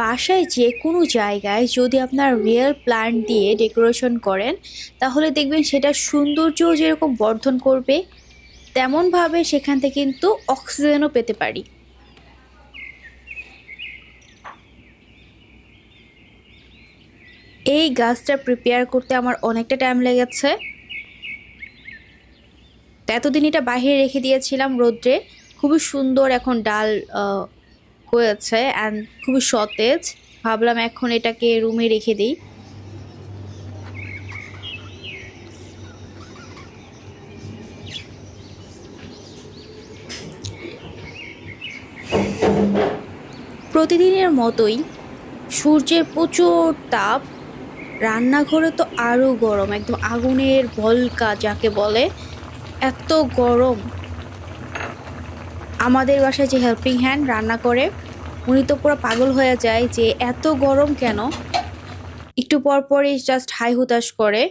বাসায় যে কোনো জায়গায় যদি আপনার রিয়েল প্ল্যান্ট দিয়ে ডেকোরেশন করেন, তাহলে দেখবেন সেটা সৌন্দর্য যেরকম বর্ধন করবে, তেমনভাবে সেখান থেকে কিন্তু অক্সিজেনও পেতে পারি। এই গাছটা প্রিপেয়ার করতে আমার অনেকটা টাইম লেগেছে। এতদিন এটা বাহিরে রেখে দিয়েছিলাম রোদ্রে। খুবই সুন্দর এখন ডাল হয়েছে অ্যান্ড খুবই সতেজ। ভাবলাম এখন এটাকে রুমে রেখে দিই। প্রতিদিনের মতোই সূর্যের প্রচুর তাপ। রান্নাঘরে তো আরও গরম, একদম আগুনের বলকা যাকে বলে, এত গরম। আমাদের বাসায় যে হেল্পিং হ্যান্ড রান্না করে উনি তো পুরো পাগল হয়ে যায় যে এত গরম কেন? একটু পর পরই জাস্ট হাই হুতাশ করে।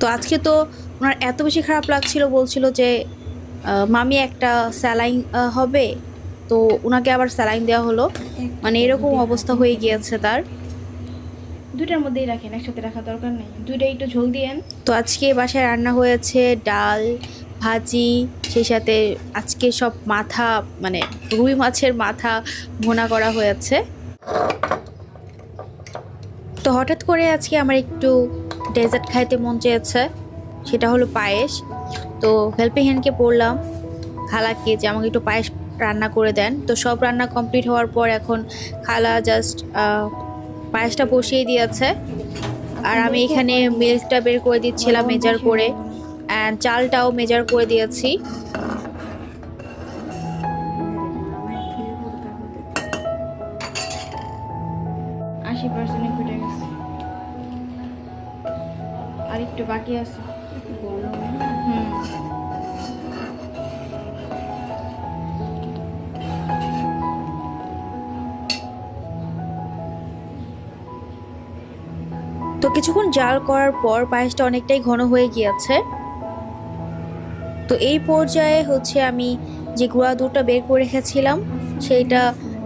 তো আজকে তো ওনার এত বেশি খারাপ লাগছিল বলছিল যে মামি একটা স্যালাইন হবে? তো ওনাকে আবার স্যালাইন দেওয়া হলো। মানে এরকম অবস্থা হয়ে গিয়েছে তার। দুইটার মধ্যেই রাখেন একসাথে রাখা দরকার নেই। দুইটা একটু ঝোল দিয়েন তো আজকে বাসায় রান্না হয়েছে ডাল ভাজি, সেই সাথে আজকে সব মাথা মানে রুই মাছের মাথা ভোনা করা হয়েছে। তো হঠাৎ করে আজকে আমার একটু ডেজার্ট খাইতে মন চেয়েছে, সেটা হলো পায়েস। তো হেল্পিং হ্যান্ডকে পড়লাম খালাকে যে আমাকে একটু পায়েস রান্না করে দেন। তো সব রান্না কমপ্লিট হওয়ার পর এখন খালা জাস্ট পায়েসটা বসিয়ে দিয়েছে। আর আমি এখানে মিল্কটা বের করে দিচ্ছিলাম মেজার করে। অ্যান্ড চালটাও মেজার করে দিয়েছি। আশি পার্সেন্ট আর একটু বাকি আছে। হুম। তো কিছুক্ষণ জাল করার পর পায়েসটা অনেকটাই ঘন হয়ে গিয়েছে। তো এই পর্যায়ে হচ্ছে আমি যে গুঁড়া দুধটা বের করে রেখেছিলাম সেইটা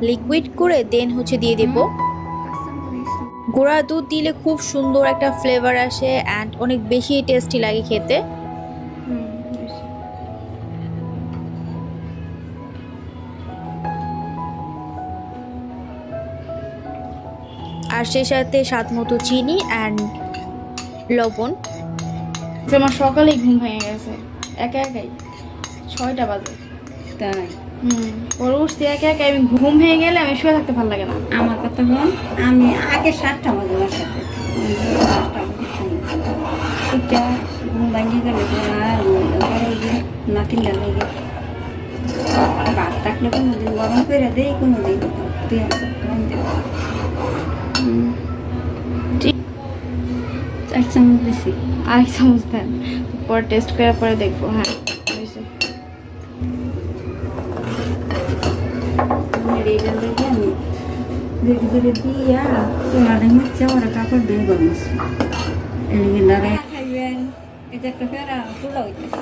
লিকুইড করে দেন হচ্ছে দিয়ে দেব। গুঁড়া দুধ দিলে খুব সুন্দর একটা ফ্লেভার আসে অ্যান্ড অনেক বেশি টেস্টি লাগে খেতে। আর সে সাথে স্বাদ মতো চিনি অ্যান্ড লবণ। আমার সকালেই ঘুম ভেঙে গেছে। একা একাই? ছয়টা বাজে। তাই? হুম পরে উঠছি একা একা আমি ঘুম ভেঙে গেলে আমি শুয়ে থাকতে ভালো লাগে না। আমার কথা বল আমি আগে সাতটা বাজে আমার সাথে সাতটা ঘুম ভাঙিয়ে গেলে ভাত থাকলে কোনো দিন গরম করে দেই কোনো দিন তুই এক চামচ বেশি আরেক চামচ দেন। পরে টেস্ট করার পরে দেখব হ্যাঁ হয়েছে। দিয়া তোমার হচ্ছে ওরা কাপড় বের করছে এদিকে লাগাই খাইবেন? এটা একটা ফেরা ফুলা হইতেছে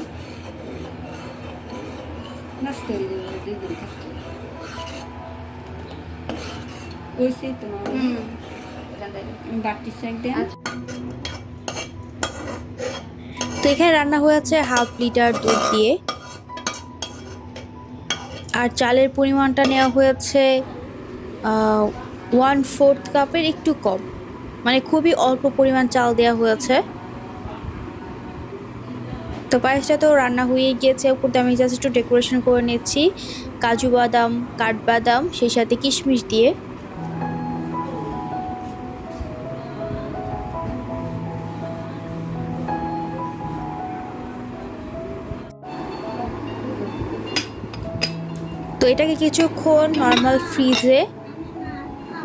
নষ্ট হয়ে যাবে দুই দিন থাকতে ওইসেই তোমার। বাটি দেন। আচ্ছা। তো এখানে রান্না হয়েছে হাফ লিটার দুধ দিয়ে। আর চালের পরিমাণটা নেওয়া হয়েছে ওয়ান ফোর্থ কাপের একটু কম। মানে খুবই অল্প পরিমাণ চাল দেওয়া হয়েছে তো পায়েসটা তো রান্না হয়ে গিয়েছে। উপরতে আমি জাস্ট একটু ডেকোরেশন করে নিচ্ছি। কাজু বাদাম কাঠবাদাম সেই সাথে কিশমিশ দিয়ে। এটাকে কিছুক্ষণ নর্মাল ফ্রিজে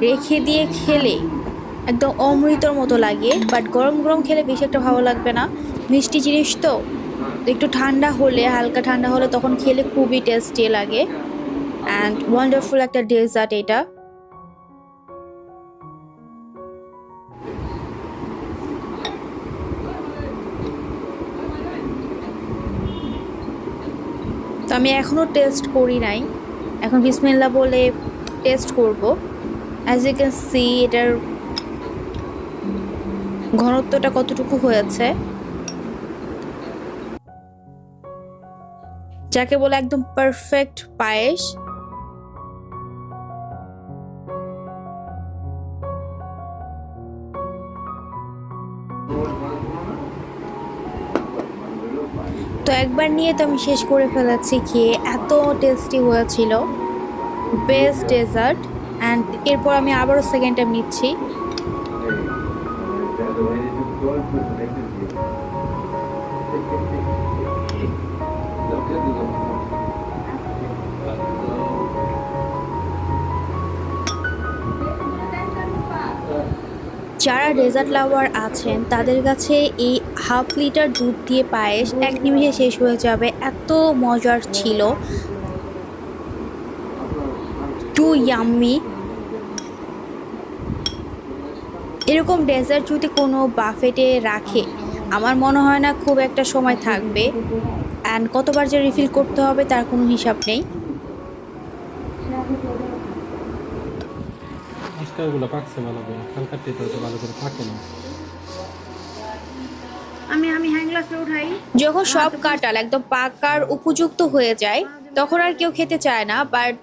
রেখে দিয়ে খেলে একদম অমৃতর মতো লাগে বাট গরম গরম খেলে বেশি একটা ভালো লাগবে না। মিষ্টি জিনিস তো তো একটু ঠান্ডা হলে, হালকা ঠান্ডা হলে তখন খেলে খুবই টেস্টি লাগে। অ্যান্ড ওয়ান্ডারফুল একটা ডেজার্ট এটা। তো আমি এখনও টেস্ট করি নাই। এখন বিসমিল্লা বলে টেস্ট করব। অ্যাজ ইউ ক্যান সি এটার ঘনত্বটা কতটুকু হয়েছে? যাকে বলে একদম পারফেক্ট পায়েস। তো একবার নিয়ে তো আমি শেষ করে ফেলেছি খেয়ে। এত টেস্টি হয়েছিল। বেস্ট ডেজার্ট অ্যান্ড এরপর আমি আবারও সেকেন্ড টাইম নিচ্ছি। যারা ডেজার্ট লাভার আছেন, তাদের কাছে এই হাফ লিটার দুধ দিয়ে পায়েস এক নিমিষে শেষ হয়ে যাবে। এত মজার ছিল। টু ইয়াম্মি এরকম ডেজার্ট যদি কোনো বাফেটে রাখে, আমার মনে হয় না খুব একটা সময় থাকবে। অ্যান্ড কতবার যে রিফিল করতে হবে, তার কোনো হিসাব নেই। ওগুলো পাকছে ভালো করে? কালকার টেতে তো ভালো করে পাকে না। আমি আমি হ্যান্ড গ্লাসে উঠাই। যখন সব কাঁঠাল একদম পাকার উপযুক্ত হয়ে যায় তখন আর কেউ খেতে চায় না বাট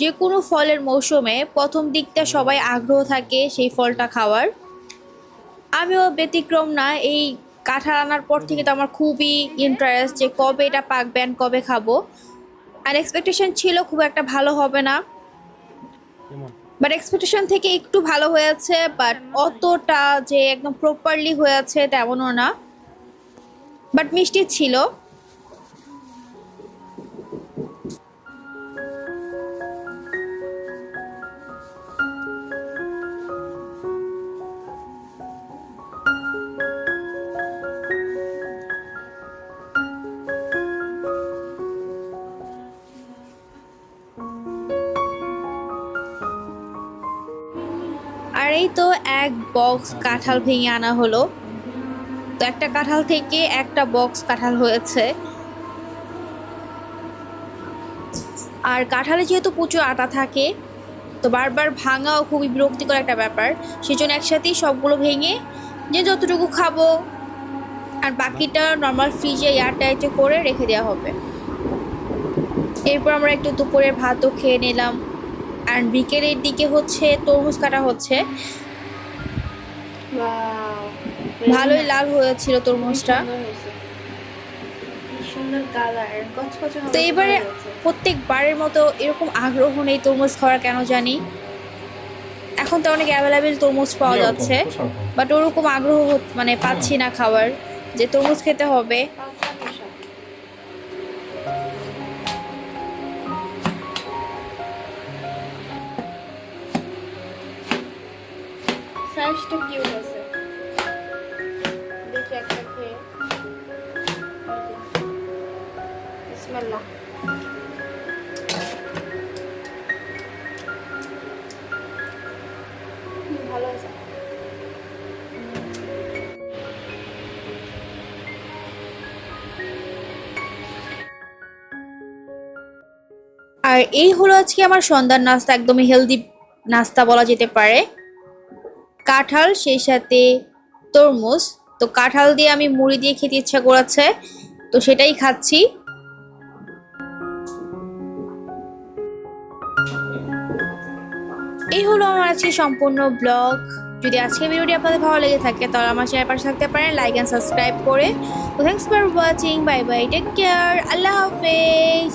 যে কোনো ফলের মৌসুমে প্রথম দিকটা সবাই আগ্রহ থাকে সেই ফলটা খাওয়ার। আমিও ব্যতিক্রম না এই কাঁঠাল আনার পর থেকে তো আমার খুবই ইন্টারেস্ট যে কবে এটা পাকবে কবে খাব। আর এক্সপেকটেশন ছিল খুব একটা ভালো হবে না। বাট এক্সপেকটেশন থেকে একটু ভালো হয়েছে বাট অতটা যে একদম প্রপারলি হয়েছে তেমনও না। বাট মিষ্টি ছিল। আর তো এক বক্স কাঁঠাল ভেঙে আনা হলো। তো একটা কাঁঠাল থেকে একটা বক্স কাঁঠাল হয়েছে। আর কাঁঠালে যেহেতু প্রচুর আটা থাকে, তো বারবার ভাঙাও খুবই বিরক্তিকর একটা ব্যাপার। সেজন্য একসাথেই সবগুলো ভেঙে যে যতটুকু খাব, আর বাকিটা নর্মাল ফ্রিজে এয়ারটাইটে করে রেখে দেওয়া হবে। এরপর আমরা একটু দুপুরের ভাতও খেয়ে নিলাম। আর বিকেলের দিকে হচ্ছে তরমুজ কাটা হচ্ছে। ভালোই লাল হয়েছিল তরমুজটা। তো এবারে প্রত্যেকবারের মতো এরকম আগ্রহ নেই তরমুজ খাওয়ার কেন জানি? এখন তো অনেক অ্যাভেলেবেল তরমুজ পাওয়া যাচ্ছে। বাট ওরকম আগ্রহ মানে পাচ্ছি না খাওয়ার। যে তরমুজ খেতে হবে। আছে। দেখি একটা খেয়ে। বিসমিল্লাহ। আর এই হলো আজকে আমার সন্ধ্যার নাস্তা, একদমই হেলদি নাস্তা বলা যেতে পারে। কাঁঠাল, সেই সাথে তরমুজ। তো কাঁঠাল দিয়ে আমি মুড়ি দিয়ে খেতে ইচ্ছা করেছে, তো সেটাই খাচ্ছি। এই হলো আমার আজকে সম্পূর্ণ ব্লগ। যদি আজকে ভিডিওটি আপনাদের ভালো লেগে থাকে, তাহলে আমার চ্যানেল পাশে থাকতে পারেন লাইক অ্যান্ড সাবস্ক্রাইব করে। তো thanks for watching bye bye take care আল্লাহ হাফেজ।